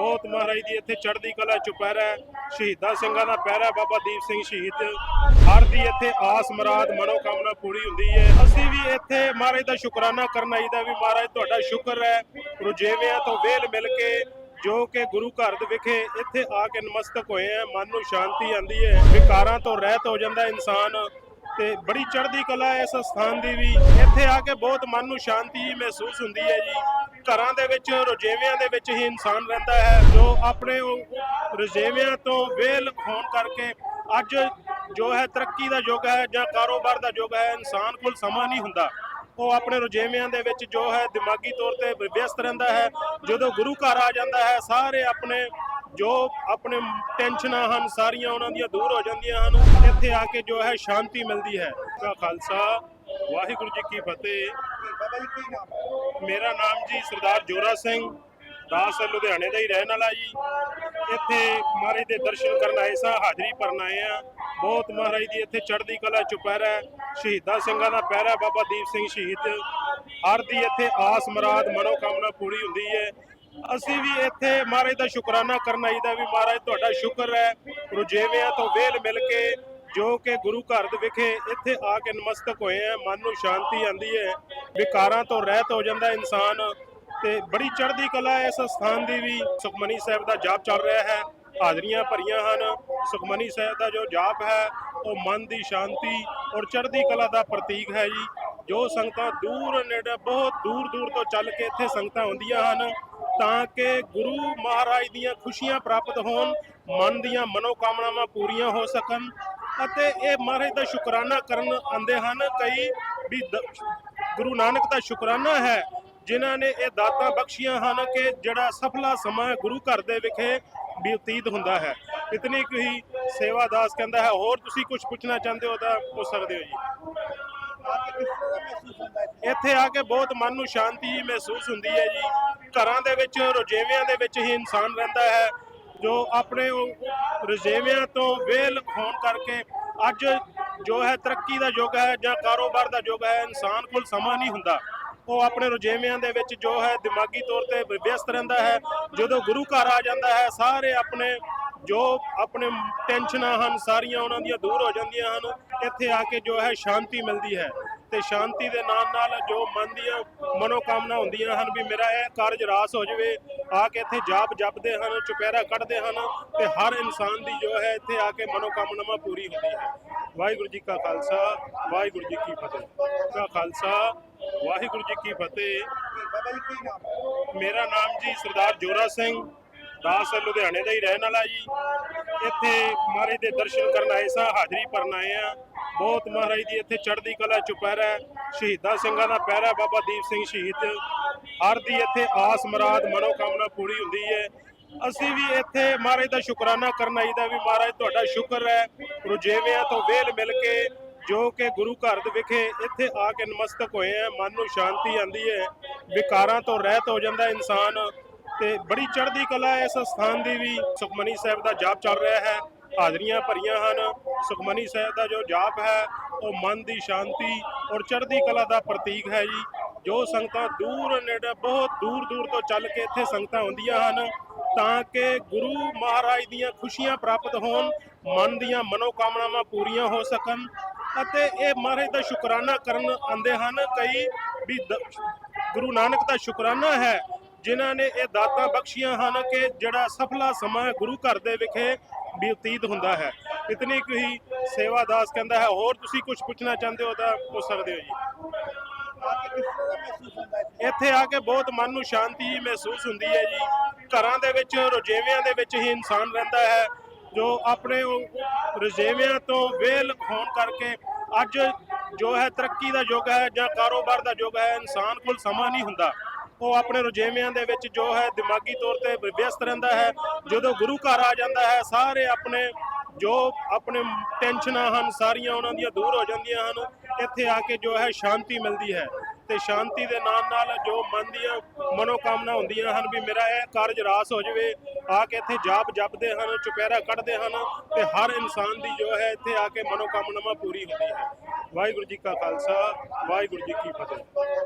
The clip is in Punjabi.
ਬਹੁਤ ਮਹਾਰਾਜ ਦੀ ਇੱਥੇ ਚੜ੍ਹਦੀ ਕਲਾ ਚੁਪਹਿਰਾ ਸ਼ਹੀਦਾਂ ਸਿੰਘਾਂ ਦਾ ਪਹਿਰਾ ਬਾਬਾ ਦੀਪ ਸਿੰਘ ਸ਼ਹੀਦ ਹਰ ਦੀ ਇੱਥੇ ਆਸ ਮੁਰਾਦ ਮਨੋਕਾਮਨਾ ਪੂਰੀ ਹੁੰਦੀ ਹੈ। ਅਸੀਂ ਵੀ ਇੱਥੇ ਮਹਾਰਾਜ ਦਾ ਸ਼ੁਕਰਾਨਾ ਕਰਨ ਆਈਦਾ ਵੀ ਮਹਾਰਾਜ ਤੁਹਾਡਾ ਸ਼ੁਕਰ ਹੈ। ਰੁਜੇਵਿਆਂ ਤੋਂ ਵੇਲ ਮਿਲ ਕੇ ਜੋ ਕਿ ਗੁਰੂ ਘਰ ਦੇ ਵਿਖੇ ਇੱਥੇ ਆ ਕੇ ਨਮਸਤਕ ਹੋਏ ਆ ਮਨ ਨੂੰ ਸ਼ਾਂਤੀ ਆਂਦੀ ਹੈ। ਵਿਕਾਰਾਂ ਤੋਂ ਰਹਿਤ ਹੋ ਜਾਂਦਾ ਇਨਸਾਨ ਤੇ ਬੜੀ ਚੜ੍ਹਦੀ ਕਲਾ ਹੈ ਇਸ ਸਥਾਨ ਦੀ ਵੀ। ਇੱਥੇ ਆ ਕੇ ਬਹੁਤ ਮਨ ਨੂੰ ਸ਼ਾਂਤੀ ਮਹਿਸੂਸ ਹੁੰਦੀ ਹੈ ਜੀ। ਘਰਾਂ ਦੇ ਵਿੱਚ, ਰੁਝੇਵਿਆਂ ਦੇ ਵਿੱਚ ਹੀ ਇਨਸਾਨ ਰਹਿੰਦਾ ਹੈ, ਜੋ ਆਪਣੇ ਰੁਝੇਵਿਆਂ ਤੋਂ ਵੇਲ ਹੋਣ ਕਰਕੇ ਅੱਜ ਜੋ ਹੈ ਤਰੱਕੀ ਦਾ ਯੁੱਗ ਹੈ ਜਾਂ ਕਾਰੋਬਾਰ ਦਾ ਯੁੱਗ ਹੈ, ਇਨਸਾਨ ਕੋਲ ਸਮਾਂ ਨਹੀਂ ਹੁੰਦਾ। ਉਹ ਆਪਣੇ ਰੁਝੇਵਿਆਂ ਦੇ ਵਿੱਚ ਜੋ ਹੈ ਦਿਮਾਗੀ ਤੌਰ ਤੇ ਵਿਅਸਤ ਰਹਿੰਦਾ ਹੈ। ਜਦੋਂ ਗੁਰੂ ਘਰ ਆ ਜਾਂਦਾ ਹੈ, ਸਾਰੇ ਆਪਣੇ ਜੋ ਆਪਣੇ ਟੈਨਸ਼ਨਾਂ ਹਨ, ਸਾਰੀਆਂ ਉਹਨਾਂ ਦੀਆਂ ਦੂਰ ਹੋ ਜਾਂਦੀਆਂ ਹਨ ਇੱਥੇ ਆ ਕੇ ਜੋ ਹੈ ਸ਼ਾਂਤੀ ਮਿਲਦੀ ਹੈ। ਦਾ ਖਾਲਸਾ ਵਾਹਿਗੁਰੂ ਜੀ ਕੀ ਫਤਿਹ। ਬਾਬਾ ਜੀ ਕੀ ਨਾਮ ਹੈ ਮੇਰਾ ਨਾਮ ਜੀ ਸਰਦਾਰ ਜੋਰਾ ਸਿੰਘ, ਦਾਸ ਲੁਧਿਆਣੇ ਦਾ ਹੀ ਰਹਿਣ ਵਾਲਾ ਜੀ। ਇੱਥੇ ਮਹਾਰਾਜ ਦੇ ਦਰਸ਼ਨ ਕਰਨ ਆਏ ਸਾਂ, ਹਾਜ਼ਰੀ ਭਰਨ ਆਏ ਆ ਬਹੁਤ ਮਹਾਰਾਜ ਦੀ ਇੱਥੇ ਚੜ੍ਹਦੀ ਕਲਾ ਚੁਪਹਿਰਾ ਸ਼ਹੀਦਾਂ ਸਿੰਘਾਂ ਦਾ ਪਹਿਰਾ ਬਾਬਾ ਦੀਪ ਸਿੰਘ ਸ਼ਹੀਦ। ਹਰ ਦੀ ਇੱਥੇ ਆਸ ਮੁਰਾਦ, ਮਨੋਕਾਮਨਾ ਪੂਰੀ ਹੁੰਦੀ ਹੈ। ਅਸੀਂ ਵੀ ਇੱਥੇ ਮਹਾਰਾਜ ਦਾ ਸ਼ੁਕਰਾਨਾ ਕਰਨ ਆਈਦਾ ਵੀ ਮਹਾਰਾਜ ਤੁਹਾਡਾ ਸ਼ੁਕਰ ਹੈ। ਰੁਜੇਵਿਆਂ ਤੋਂ ਵੇਲ ਮਿਲ ਕੇ ਜੋ ਕਿ ਗੁਰੂ ਘਰ ਦੇ ਵਿਖੇ ਇੱਥੇ ਆ ਕੇ ਨਮਸਤਕ ਹੋਏ ਆ, ਮਨ ਨੂੰ ਸ਼ਾਂਤੀ ਆਂਦੀ ਹੈ, ਵਿਕਾਰਾਂ ਤੋਂ ਰਹਿਤ ਹੋ ਜਾਂਦਾ ਇਨਸਾਨ ਤੇ ਬੜੀ ਚੜ੍ਹਦੀ ਕਲਾ ਹੈ, ਇਸ ਸਥਾਨ ਦੀ ਵੀ। ਸੁਖਮਨੀ ਸਾਹਿਬ ਦਾ ਜਾਪ ਚੱਲ ਰਿਹਾ ਹੈ, ਹਾਜ਼ਰੀਆਂ ਭਰੀਆਂ ਹਨ। ਸੁਖਮਨੀ ਸਾਹਿਬ ਦਾ ਜੋ ਜਾਪ ਹੈ, ਉਹ ਮਨ ਦੀ ਸ਼ਾਂਤੀ ਔਰ ਚੜ੍ਹਦੀ ਕਲਾ ਦਾ ਪ੍ਰਤੀਕ ਹੈ ਜੀ। ਜੋ ਸੰਗਤਾਂ ਦੂਰ ਨੇੜੇ, ਬਹੁਤ ਦੂਰ ਦੂਰ ਤੋਂ ਚੱਲ ਕੇ ਇੱਥੇ ਸੰਗਤਾਂ ਆਉਂਦੀਆਂ ਹਨ, ਤਾਂ ਕਿ ਗੁਰੂ ਮਹਾਰਾਜ ਦੀਆਂ ਖੁਸ਼ੀਆਂ ਪ੍ਰਾਪਤ ਹੋਣ, ਮਨ ਦੀਆਂ ਮਨੋਕਾਮਨਾਵਾਂ ਪੂਰੀਆਂ ਹੋ ਸਕਣ ਅਤੇ ਇਹ ਮਹਾਰਾਜ ਦਾ ਸ਼ੁਕਰਾਨਾ ਕਰਨ ਆਉਂਦੇ ਹਨ। ਕਈ ਵੀ ਗੁਰੂ ਨਾਨਕ ਦਾ ਸ਼ੁਕਰਾਨਾ ਹੈ, ਜਿਨ੍ਹਾਂ ਨੇ ਇਹ ਦਾਤਾਂ ਬਖਸ਼ੀਆਂ ਹਨ ਕਿ ਜਿਹੜਾ ਸਫਲਾ ਸਮਾਂ ਗੁਰੂ ਘਰ ਦੇ ਵਿਖੇ ਬਤੀਤ ਹੁੰਦਾ ਹੈ। ਇਤਨੀ ਕੁ ਹੀ ਸੇਵਾ ਦਾਸ ਕਹਿੰਦਾ ਹੈ। ਹੋਰ ਤੁਸੀਂ ਕੁਝ ਪੁੱਛਣਾ ਚਾਹੁੰਦੇ ਹੋ ਤਾਂ ਪੁੱਛ ਸਕਦੇ ਹੋ ਜੀ। ਇੱਥੇ ਆ ਕੇ ਬਹੁਤ ਮਨ ਨੂੰ ਸ਼ਾਂਤੀ ਮਹਿਸੂਸ ਹੁੰਦੀ ਹੈ ਜੀ। ਘਰਾਂ ਦੇ ਵਿੱਚ ਰੋਜੇਵਿਆਂ ਦੇ ਵਿੱਚ ਹੀ ਇਨਸਾਨ ਰਹਿੰਦਾ ਹੈ, ਜੋ ਆਪਣੇ ਉਹ ਤੋਂ ਵੇਲ ਹੋਣ ਕਰਕੇ ਅੱਜ ਜੋ ਹੈ ਤਰੱਕੀ ਦਾ ਯੁੱਗ ਹੈ ਜਾਂ ਕਾਰੋਬਾਰ ਦਾ ਯੁੱਗ ਹੈ, ਇਨਸਾਨ ਕੋਲ ਸਮਾਂ ਨਹੀਂ ਹੁੰਦਾ। ਉਹ ਆਪਣੇ ਰੁਝੇਵਿਆਂ ਦੇ ਵਿੱਚ ਜੋ ਹੈ ਦਿਮਾਗੀ ਤੌਰ ਤੇ ਵਿਅਸਤ ਰਹਿੰਦਾ ਹੈ। ਜਦੋਂ ਗੁਰੂ ਘਰ ਆ ਜਾਂਦਾ ਹੈ, ਸਾਰੇ ਆਪਣੇ ਜੋ ਆਪਣੇ ਟੈਨਸ਼ਨਾਂ ਹਨ, ਸਾਰੀਆਂ ਉਹਨਾਂ ਦੀਆਂ ਦੂਰ ਹੋ ਜਾਂਦੀਆਂ ਹਨ। ਇੱਥੇ ਆ ਕੇ ਜੋ ਹੈ ਸ਼ਾਂਤੀ ਮਿਲਦੀ ਹੈ। ਤੇ ਸ਼ਾਂਤੀ ਦੇ ਨਾਲ ਨਾਲ ਜੋ ਮਨ ਦੀਆਂ ਮਨੋਕਾਮਨਾ ਹੁੰਦੀਆਂ ਹਨ ਵੀ ਮੇਰਾ ਇਹ ਕਾਰਜ ਰਾਸ ਹੋ ਜਾਵੇ, ਆ ਕੇ ਇੱਥੇ ਜਾਪ ਜਪਦੇ ਹਨ, ਚੁਪਹਿਰਾ ਕੱਢਦੇ ਹਨ ਤੇ ਹਰ ਇਨਸਾਨ ਦੀ ਜੋ ਹੈ ਇੱਥੇ ਆ ਕੇ ਮਨੋਕਾਮਨਾਵਾਂ ਪੂਰੀ ਹੁੰਦੀ ਹੈ। ਵਾਹਿਗੁਰੂ ਜੀ ਕਾ ਖਾਲਸਾ, ਵਾਹਿਗੁਰੂ ਜੀ ਕੀ ਫਤਿਹ। ਕਾ ਖਾਲਸਾ, ਵਾਹਿਗੁਰੂ ਜੀ ਕੀ ਫਤਿਹ। ਮੇਰਾ ਨਾਮ ਜੀ ਸਰਦਾਰ ਜੋਰਾ ਸਿੰਘ, ਦਾਸ ਲੁਧਿਆਣੇ ਦਾ ਹੀ ਰਹਿਣ ਵਾਲਾ ਜੀ। ਇੱਥੇ ਮਹਾਰਾਜ ਦੇ ਦਰਸ਼ਨ ਕਰਨ ਆਏ ਸਾਂ, ਹਾਜ਼ਰੀ ਭਰਨ ਆਏ ਆ ਬਹੁਤ ਮਹਾਰਾਜ ਦੀ ਇੱਥੇ ਚੜ੍ਹਦੀ ਕਲਾ ਚੁਪਹਿਰਾ ਸ਼ਹੀਦਾਂ ਸਿੰਘਾਂ ਦਾ ਪਹਿਰਾ ਹੈ, ਬਾਬਾ ਦੀਪ ਸਿੰਘ ਸ਼ਹੀਦ। ਹਰ ਦੀ ਇੱਥੇ ਆਸ ਮੁਰਾਦ ਮਨੋਕਾਮਨਾ ਪੂਰੀ ਹੁੰਦੀ ਹੈ। ਅਸੀਂ ਵੀ ਇੱਥੇ ਮਹਾਰਾਜ ਦਾ ਸ਼ੁਕਰਾਨਾ ਕਰਨ ਆਈਦਾ ਵੀ ਮਹਾਰਾਜ ਤੁਹਾਡਾ ਸ਼ੁਕਰ ਹੈ। ਰੁਜੇਵਿਆਂ ਤੋਂ ਵੇਲ ਮਿਲ ਕੇ ਜੋ ਕਿ ਗੁਰੂ ਘਰ ਦੇ ਵਿਖੇ ਇੱਥੇ ਆ ਕੇ ਨਮਸਤਕ ਹੋਏ ਆ ਮਨ ਨੂੰ ਸ਼ਾਂਤੀ ਆਂਦੀ ਹੈ। ਵਿਕਾਰਾਂ ਤੋਂ ਰਹਿਤ ਹੋ ਜਾਂਦਾ ਇਨਸਾਨ। ਤੇ ਬੜੀ ਚੜ੍ਹਦੀ ਕਲਾ ਹੈ। ਇਸ ਸਥਾਨ ਦੀ ਵੀ ਸੁਖਮਨੀ ਸਾਹਿਬ ਦਾ ਜਾਪ ਚੱਲ ਰਿਹਾ ਹੈ। ਹਾਜ਼ਰੀਆਂ ਭਰੀਆਂ ਹਨ। ਸੁਖਮਨੀ ਸਾਹਿਬ ਦਾ ਜੋ ਜਾਪ ਹੈ, ਉਹ ਮਨ ਦੀ ਸ਼ਾਂਤੀ ਔਰ ਚੜ੍ਹਦੀ ਕਲਾ ਦਾ ਪ੍ਰਤੀਕ ਹੈ ਜੀ। ਜੋ ਸੰਗਤਾਂ ਦੂਰ ਨੇੜੇ, ਬਹੁਤ ਦੂਰ ਦੂਰ ਤੋਂ ਚੱਲ ਕੇ ਇੱਥੇ ਸੰਗਤਾਂ ਆਉਂਦੀਆਂ ਹਨ, ਤਾਂ ਕਿ ਗੁਰੂ ਮਹਾਰਾਜ ਦੀਆਂ ਖੁਸ਼ੀਆਂ ਪ੍ਰਾਪਤ ਹੋਣ, ਮਨ ਦੀਆਂ ਮਨੋਕਾਮਨਾਵਾਂ ਪੂਰੀਆਂ ਹੋ ਸਕਣ ਅਤੇ ਇਹ ਮਹਾਰਾਜ ਦਾ ਸ਼ੁਕਰਾਨਾ ਕਰਨ ਆਉਂਦੇ ਹਨ। ਕਈ ਵੀ ਦ- ਗੁਰੂ ਨਾਨਕ ਦਾ ਸ਼ੁਕਰਾਨਾ ਹੈ ਜਿਨ੍ਹਾਂ ਨੇ ਇਹ ਦਾਤਾਂ ਬਖਸ਼ੀਆਂ ਹਨ ਕਿ ਜਿਹੜਾ ਸਫਲਾ ਸਮਾਂ ਗੁਰੂ ਘਰ ਦੇ ਵਿਖੇ ਬਤੀਤ ਹੁੰਦਾ ਹੈ। ਇਤਨੀ ਕੁ ਹੀ ਸੇਵਾ ਦਾਸ ਕਹਿੰਦਾ ਹੈ। ਹੋਰ ਤੁਸੀਂ ਕੁਝ ਪੁੱਛਣਾ ਚਾਹੁੰਦੇ ਹੋ ਤਾਂ ਪੁੱਛ ਸਕਦੇ ਹੋ ਜੀ। ਇੱਥੇ ਆ ਕੇ ਬਹੁਤ ਮਨ ਨੂੰ ਸ਼ਾਂਤੀ ਮਹਿਸੂਸ ਹੁੰਦੀ ਹੈ ਜੀ। ਘਰਾਂ ਦੇ ਵਿੱਚ, ਰੁਝੇਵਿਆਂ ਦੇ ਵਿੱਚ ਹੀ ਇਨਸਾਨ ਰਹਿੰਦਾ ਹੈ, ਜੋ ਆਪਣੇ ਉਹ ਰੁਝੇਵਿਆਂ ਤੋਂ ਵੇਲ ਹੋਣ ਕਰਕੇ ਅੱਜ ਜੋ ਹੈ ਤਰੱਕੀ ਦਾ ਯੁੱਗ ਹੈ ਜਾਂ ਕਾਰੋਬਾਰ ਦਾ ਯੁੱਗ ਹੈ, ਇਨਸਾਨ ਕੋਲ ਸਮਾਂ ਨਹੀਂ ਹੁੰਦਾ। ਉਹ ਆਪਣੇ ਰੁਝੇਵਿਆਂ ਦੇ ਵਿੱਚ ਜੋ ਹੈ ਦਿਮਾਗੀ ਤੌਰ ਤੇ ਵਿਅਸਤ ਰਹਿੰਦਾ ਹੈ। ਜਦੋਂ ਗੁਰੂ ਘਰ ਆ ਜਾਂਦਾ ਹੈ, ਸਾਰੇ ਆਪਣੇ ਜੋ ਆਪਣੇ ਟੈਨਸ਼ਨਾਂ ਹਨ, ਸਾਰੀਆਂ ਉਹਨਾਂ ਦੀਆਂ ਦੂਰ ਹੋ ਜਾਂਦੀਆਂ ਹਨ, ਇੱਥੇ ਆ ਕੇ ਜੋ ਹੈ ਸ਼ਾਂਤੀ ਮਿਲਦੀ ਹੈ। ਤੇ ਸ਼ਾਂਤੀ ਦੇ ਨਾਲ ਨਾਲ ਜੋ ਮਨ ਦੀਆਂ ਮਨੋਕਾਮਨਾ ਹੁੰਦੀਆਂ ਹਨ ਵੀ ਮੇਰਾ ਇਹ ਕਾਰਜ ਰਾਸ ਹੋ ਜਾਵੇ, ਆ ਕੇ ਇੱਥੇ ਜਾਪ ਜਪਦੇ ਹਨ, ਚੁਪਹਿਰਾ ਕੱਢਦੇ ਹਨ ਤੇ ਹਰ ਇਨਸਾਨ ਦੀ ਜੋ ਹੈ ਇੱਥੇ ਆ ਕੇ ਮਨੋਕਾਮਨਾਵਾਂ ਪੂਰੀ ਹੁੰਦੀ ਹੈ। ਵਾਹਿਗੁਰੂ ਜੀ ਕਾ ਖਾਲਸਾ, ਵਾਹਿਗੁਰੂ ਜੀ ਕੀ ਫਤਿਹ।